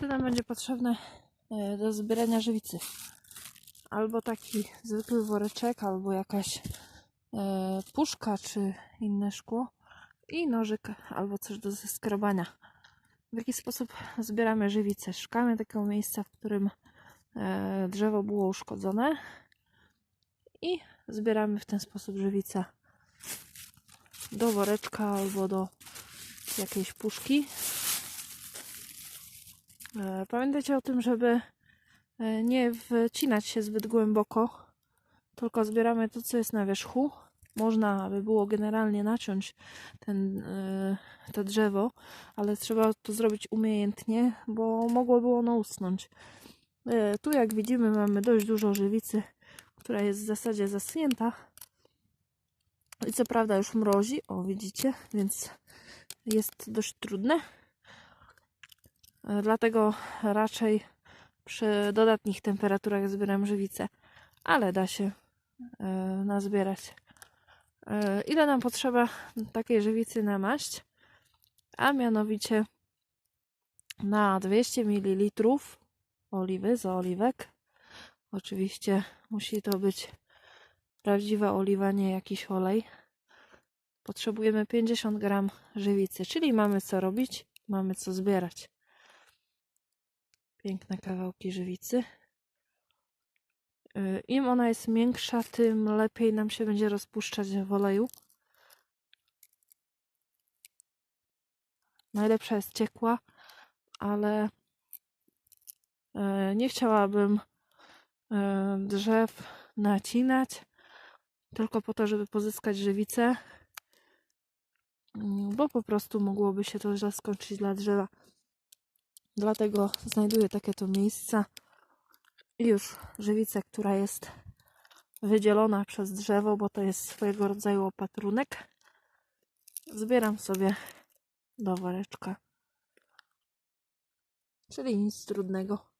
Co nam będzie potrzebne e, do zbierania żywicy? Albo taki zwykły woreczek, albo jakaś e, puszka, czy inne szkło i nożyk, albo coś do zeskrobania. W jaki sposób zbieramy żywicę? Szukamy takiego miejsca, w którym e, drzewo było uszkodzone i zbieramy w ten sposób żywicę do woreczka albo do jakiejś puszki. E, Pamiętajcie o tym, żeby e, nie wcinać się zbyt głęboko, tylko zbieramy to, co jest na wierzchu. Można by było generalnie naciąć ten, e, to drzewo, ale trzeba to zrobić umiejętnie, bo mogłoby ono usnąć. Tu, jak widzimy, mamy dość dużo żywicy, która jest w zasadzie zaschnięta. I co prawda już mrozi, o widzicie, więc jest dość trudne. Dlatego raczej przy dodatnich temperaturach zbieram żywicę, ale da się e, nazbierać. E, Ile nam potrzeba takiej żywicy na maść? A mianowicie na 200 ml oliwy z oliwek. Oczywiście musi to być prawdziwa oliwa, nie jakiś olej. Potrzebujemy 50 gram żywicy, czyli mamy co robić, mamy co zbierać. Piękne kawałki żywicy. Yy, Im ona jest miększa, tym lepiej nam się będzie rozpuszczać w oleju. Najlepsza jest ciekła, ale yy, nie chciałabym yy, drzew nacinać, tylko po to, żeby pozyskać żywicę, bo po prostu mogłoby się to źle skończyć dla drzewa. Dlatego znajduję takie to miejsca już żywicę, która jest wydzielona przez drzewo, bo to jest swojego rodzaju opatrunek. Zbieram sobie do woreczka. Czyli nic trudnego.